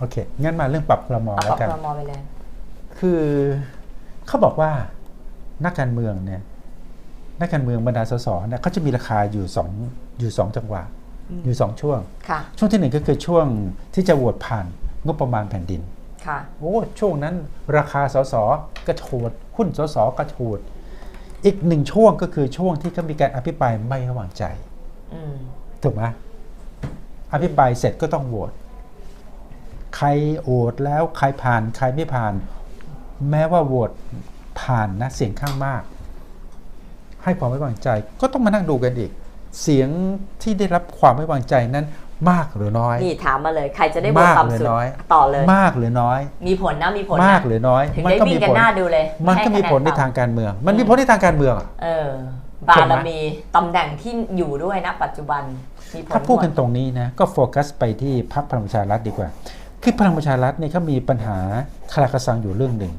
โอเค งั้นมาเรื่องปรับครมเอาแล้ปรับวกัน ครมไปเลย คือเขาบอกว่านักการเมืองเนี่ยนักการเมืองบรรดาสสเนี่ยเขาจะมีราคาอยู่สองอยู่สองจังหวะ อืม อยู่สองช่วง ค่ะ ช่วงที่หนึ่งก็คือช่วงที่จะโหวตผ่านงบประมาณแผ่นดิน ค่ะ โอ้ช่วงนั้นราคาสสกระโชดหุ้นสสกระโชดอีกหนึ่งช่วงก็คือช่วงที่เขามีการอภิปรายไม่ไว้วางใจ อืม ถูกไหมอภิปรายเสร็จก็ต้องโหวตใค รโหวตแล้วใครผ่านใครไม่ผ่าน แม้ว่าโหวตผ่านนะเสียงข้างมาก ให้ความไว้วางใจก็ต้องมานั่งดูกันอีก เสียงที่ได้รับความไว้วางใจนั้นมากหรือน้อย นี่ถามมาเลย ใครจะได้โหวตมากต่ำหรือสุดน้อยต่อเลย มากหรือน้อย มีผลนะมีผลนะมากหรือน้อยถึงมัได้ก็วิ่มีงกันผลหน้าดูเลย มันก็ให้มีคะแผลในทางการเมือง มันมีผลในทางการเมืองอะเออบารมีตำแหน่งที่อยู่ด้วยนะปัจจุบันมีผลถ้าพูดกันหมตรงนี้นะก็โฟกัสไปที่พรรคพลังประชารัฐดีกว่า คือพลังประชารัฐเนี่ยเขามีปัญหาคลาคสังอยู่เรื่องหนึ่ง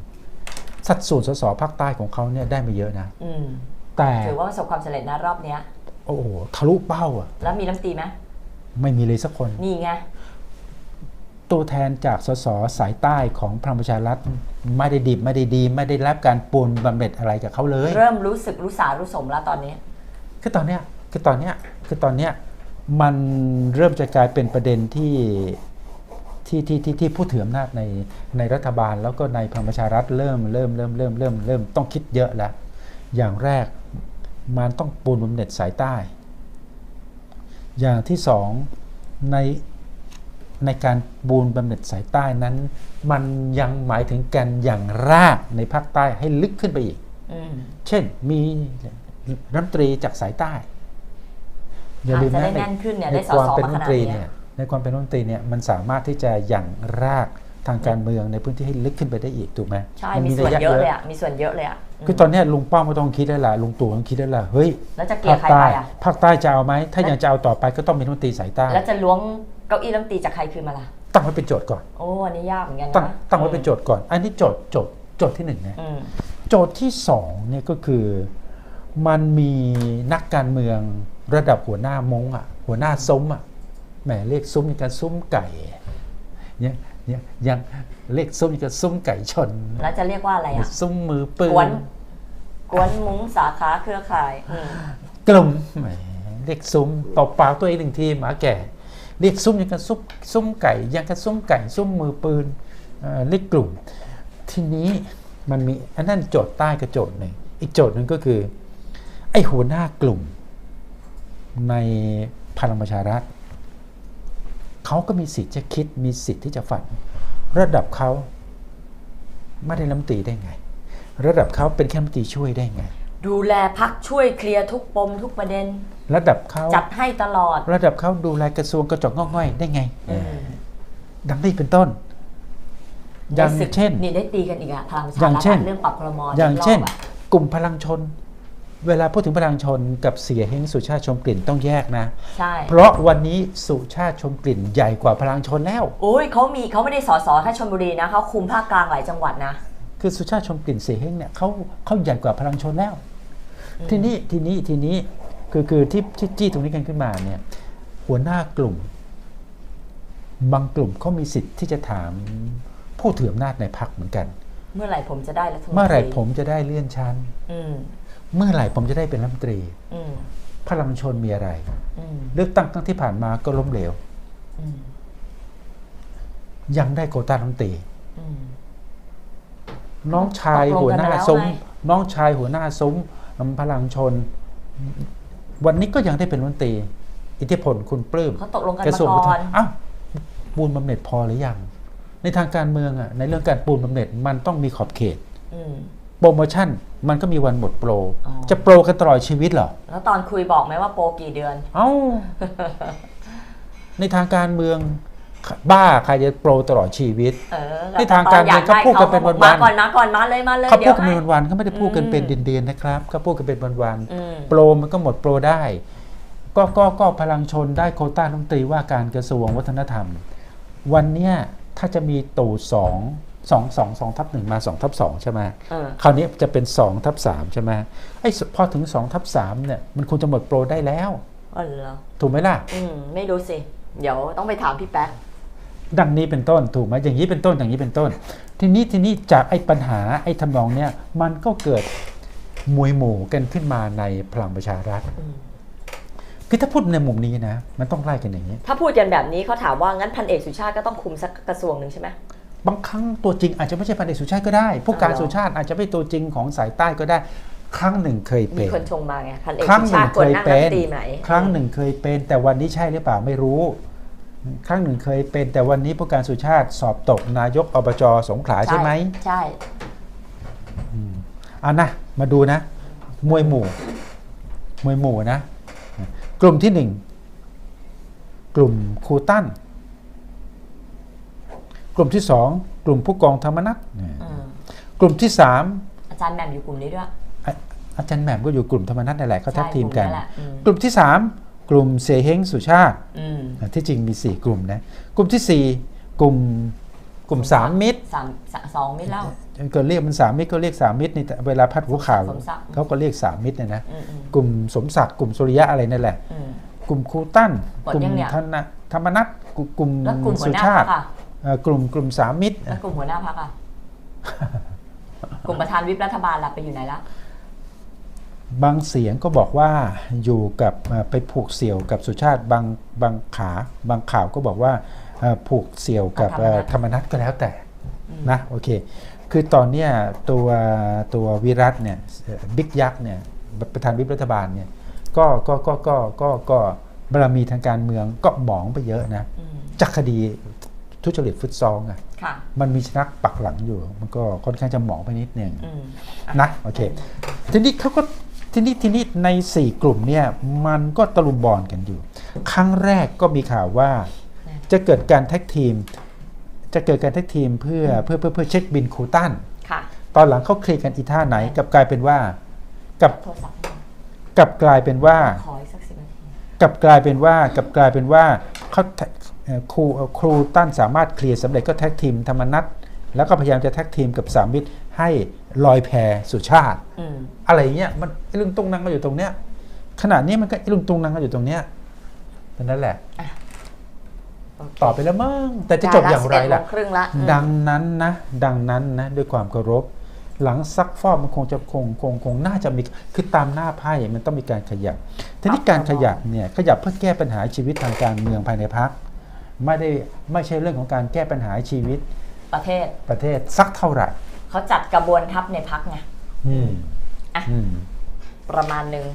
สัดส่วนสสภาคใต้ของเขาเนี่ยได้ไม่เยอะนะอืมแต่ถือว่าประสบความสำเร็จนะรอบเนี้ย โอ้โหทะลุเป้าอะ แล้วมีน้ำตีไหมไม่มีเลยสักคนนี่ไงตัวแทนจากสสสายใต้ของพลังประชารัฐไม่ได้ดิบไม่ได้ดี ไม่ได้รับการปูนบำเหน็จอะไรกับเขาเลย เริ่มรู้สึกรู้สารู้สมแล้วตอนนี้ คือตอนเนี้ยคือตอนเนี้ยคือตอนเนี้ยมันเริ่มจะกลายเป็นประเด็นที่ ที่ที่ที่ที่ผู้ถืออำนาจในในรัฐบาล แล้วก็ในพลังประชารัฐเริ่มเริ่มเริ่มเริ่มเริ่มเริ่มต้องคิดเยอะแล้วอย่างแรกมันต้องปูนบำเหน็จสายใต้ อย่างที่สองในในการบูนบำเหน็จสายใต้นั้น มันยังหมายถึงการอย่างรากในภาคใต้ให้ลึกขึ้นไปอีกอืมเช่นมีรัฐมนตรีจากสายใต้อย่าลืมอาจจะนะได้ในแน่นขึ้นเนี่ยในได้สความสเป็นมารัฐขมนนาดตรีเนี้เนี่ยย ในความเป็นรัฐมนตรีเนี่ยมันสามารถที่จะอย่างรากทางการเมืองในพื้นที่ให้ลึกขึ้นไปได้อีกถูกไหมใช่นมีส่วนรเยอะเลยอะมีส่วนเยอะเลยอะมคือตอนเนี้ยลุงป้อมก็ต้องคิดได้ละลุงตู่ต้องคิดได้ละเฮ้ยแล้วจะเกลี่ภายคใครใต้ไปอะภาคใต้จะเอาไหมถ้ายังจะเอาต่อไปก็ต้องมีรัฐมนตรีสายใต้แล้วจะล้วงเก้าอี้รัฐมนตรีจากใครคืนมาล่ะตั้งไว้เป็นโจทย์ก่อนโอ้อันนี้ยากเหมือนกันนะตั้งตั้งไว้เป็นโจทย์ก่อน อันนี้โจทย์โจทย์โจทย์ที่หนึ่งนะอืมโจทย์ที่สองเนี่ยก็คือมันมีนักการเมืองระดับหัวหน้ามงอะหัวหน้าซุ้มอะ แหมเรียกซุ้มอย่างกับซุ้มไก่เนี่ยเนี่ยยังเรียกซุ้มอย่างกับซุ้มไก่ชน แล้วจะเรียกว่าอะไรอะซุ้มมือปืกวนนกวนมุ้งสาขาเครือข่ายอืมกลุ่มแหมเรียกซุ้มตบปากตัวเองหนึ่งทีหมาแก่เรียกซุ้มอย่างกับซุ้มซุ้มไก่ยังกับซุ้มไก่ซุ้มมือปืนเอ่อเรียกกลุ่ม ทีนี้มันมีอันนั้นโจทย์ใต้กับโจทย์หนึ่งอีกโจทย์หนึ่งก็คือ ไอ้หัวหน้ากลุ่มในพลังประชารัฐ เขาก็มีสิทธิ์จะคิดมีสิทธิ์ที่จะฝัน ระดับเขาไม่ได้รัฐมนตรีได้ไง ระดับเขาเป็นแค่รัฐมนตรีช่วยได้ไง ดูแลพักช่วยเคลียร์ทุกปมทุกประเด็น ระดับเขาจัดให้ตลอด ระดับเขาดูแลกระทรวงกระจกงอกง่อยได้ไงอืมดังนี้เป็นต้น อย่างในศึกเช่นนี่ได้ตีกันอีกอะพลังประชาอย่างรัฐเช่นอะเรื่องปรับครมอย่างเช่นรบอะกลุ่มพลังชน เวลาพูดถึงพลังชนกับเสียเฮงสุชาติชมกลิ่นต้องแยกนะ ใช่ เพราะวันนี้สุชาติชมกลิ่นใหญ่กว่าพลังชนแล้ว โอ้ยเขามีเขาไม่ได้สอสอแค่ชลบุรีนะเขาคุมภาคกลางหลายจังหวัดนะ คือสุชาติชมกลิ่นเสียเฮงเนี่ยเขาเขาใหญ่กว่าพลังชนแล้วอืมทีนี้ทีนี้ทีนี้คือคือที่ที่จี้ตรงนี้กันขึ้นมาเนี่ย หัวหน้ากลุ่ม บางกลุ่มเขามีสิทธิ์ที่จะถามผู้ถืออำนาจในพรรคเหมือนกัน เมื่อไหร่ผมจะได้รัฐมนตรีเมื่อไหร่ผมจะได้เลื่อนชั้นอืมเมื่อไหร่ผมจะได้เป็นรัฐมนตรีอืมพลังชนมีอะไรอืมเลือกตั้งตั้งที่ผ่านมาก็ล้มเหลวอืมยังได้โควต้ารัฐมนตรีอืมน้องชายตกลงหัวกันหน้าแล้วซุ้มไงน้องชายหัวหน้าซุ้มพลังชน วันนี้ก็ยังได้เป็นรัฐมนตรี อิทธิพลคุณปลื้มเขาตกลงกันกระมาทรวงก่วัฒอนนอ้าวปูนบำเหน็จพอหรือยัง ในทางการเมืองอะในเรื่องการปูนบำเหน็จมันต้องมีขอบเขตอืมโปรโมชั่นมันก็มีวันหมดโปรอ๋อจะโปรกันตลอดชีวิตเหรอ แล้วตอนคุยบอกไหมว่าโปรกี่เดือน เอ้า ในทางการเมืองบ้าใครจะโปรตลอดชีวิตเออที่ทางการเมืองเขาพูดกันเป็นวันๆมาก่อนมาก่อนมาเลยมาเลยเขาพูเดี๋ดยวกันให้เป็นวันๆเขาไม่ได้พูดกันเป็นอืมเดือนๆนะครับเขาพูดกันเป็นวันอืมๆโปรมันก็หมดโปรได้ ก็ก็ก็พลังชนได้โควต้ารัฐมนตรีว่าการกระทรวงวัฒนธรรม วันเนี้ย ถ้าจะมีตู่สองสองสองสองทับหนึ่งมาสองทับสองใช่ไหมเออคราวนี้จะเป็นสองทับสามใช่ไหมไอ้สพอถึงสองทับสามเนี่ยมันควรจะหมดโปรได้แล้วอ๋อเหรอถูกไหมล่ะ อืมไม่รู้สิ เดี๋ยวต้องไปถามพี่แป๊ะดังนี้เป็นต้นถูกไหมอย่างนี้เป็นต้นอย่างนี้เป็นต้น ทีนี้ทีนี้จากไอ้ปัญหาไอ้ทำนองเนี้ยมันก็เกิดมวยหมู่กันขึ้นมาในพลังประชารัฐอืม คือถ้าพูดในมุมนี้นะ มันต้องไล่กันอย่างนี้ ถ้าพูดกันแบบนี้เขาถามว่างั้นพันเอกสุชาติก็ต้องคุมสักกระทรวงหนึ่งใช่ไหมบางครั้งตัวจริงอาจจะไม่ใช่พันเอกสุชาติก็ได้ ผู้การอ๋อเหรอสุชาติอาจจะไม่ตัวจริงของสายใต้ก็ได้ ครั้งหนึ่งเคยมีเป็นคนชงมาไงพันเอกครั้งสุหนึ่ชางติควรเคยนั่งเป็รัฐนมนตรีไหนครั้งหนึ่งเคยเป็น แต่วันนี้ใช่หรือเปล่าไม่รู้ ครั้งหนึ่งเคยเป็น แต่วันนี้ผู้การสุชาติสอบตกนายกอบจสงขลาใช่ไหมใช่อะนะมาดูนะ มวยหมู่ มวยหมู่นะ กลุ่มที่หนึ่งกลุ่มครูตั้นกลุ่มที่สองกลุ่มผู้กองธรรมนัฐอืมกลุ่มที่สามอาจารย์แหม่มอยู่กลุ่มนี้ด้วยอะอาจารย์แหม่มก็อยู่กลุ่มธรรมนัฐนั่นแหละเขาแท็กทีมกันใช่ลุ่แหละอืมกลุ่มที่สามกลุ่มเสเฮงสุชาติอืมอะที่จริงมี 4 กลุ่มนะ กลุ่มทีสี่4 กลุ่ม กลุ่ม3มิตรสามสามสองมิตรแล้วก็เรียกมัน3มิตรก็เรียก3มิตรนี่แต่เวลาพัดหัวข่าวสมศักดิ์เขาก็เรียก3มิตรเนี่ยนะอืมอืมกลุ่มสมศักดิ์กลุ่มสุริยะอะไรนั่นแหละอืมกลุ่มครูตั้นหมดกลุ่มยังเนี่ยธนธรรมนัฐกลุ่มกลุ่มแล้วกลุ่มหัสุวหน้าชาพัติกอะเอ่อกลุ่มกลุ่มสามมิตรแล้วกลุ่มหัวหน้าพักอะกลุ่มประธานวิปรัฐบาลล่ะไปอยู่ไหนละบางเสียงก็บอกว่าอยู่กับเอ่อไปผูกเสี่ยวกับสุชาติบางบางขาบางข่าวก็บอกว่าเอ่อ ผูกเสี่ยวกับเอ่อธรรมนัฐก็แล้วแต่อืมนะโอเค คือตอนเนี้ยตัวตัววิรัตเนี่ยเอ่อบิ๊กยักษ์เนี่ยประธานวิปรัฐบาลเนี่ยก็ก็ก็ก็ก็ก็บารมีทางการเมืองก็หมองไปเยอะนะอืมจากคดีทุจริตฟุตซองอะค่ะมันมีชนักปักหลังอยู่ มันก็ค่อนข้างจะหมองไปนิดหนึ่งอืมนะโอเคทีนี้เขาก็ทีนี้ทีนี้ใน 4 กลุ่มเนี่ยมันก็ตะลุมบอลกันอยู่ ครั้งแรกก็มีข่าวว่า จะเกิดการแท็กทีม จะเกิดการแท็กทีมเพื่อเพื่อเพื่อเพื่อเช็คบินคูตันค่ะตอนหลังเขาเคลียร์กันอีท่าไหนกลับกลายเป็นว่ากับโทรศัพท์กลับกลายเป็นว่าขออีกสักสิบนาทีกลับกลายเป็นว่ากลับกลายเป็นว่าเขาเอ่อครูเอ่อครูตั้นสามารถเคลียร์สำเร็จก็แท็กทีมธรรมนัตแล้วก็พยายามจะแท็กทีมกับสามมิตรให้ลอยแพสุชาติอืมอะไรเงี้ยมันไอ้ลุงตุงนังก็อยู่ตรงเนี้ยขนาดนี้มันก็ไอ้ลุงตุงนังก็อยู่ตรงเนี้ยนั่นแหละโเค ตอบไปแล้วมั้งแต่จะจบอย่างไรล่ะ11โมงครึ่งละอืมดังนั้นนะ ดังนั้นนะ ด้วยความเคารพ หลังซักฟอกมันคงจะคงคงคงน่าจะมีคือตามหน้าไพ่มันต้องมีการขยับทีนี้การขยับเนี่ยขยับเพื่อแก้ปัญหาชีวิตทางการเมืองภายในพักไม่ได้ไม่ใช่เรื่องของการแก้ปัญหาชีวิตประเทศประเทศสักเท่าไหร่เขาจัดกระบวนทัพในพักไงอืมอะอืมประมาณหนึ่ง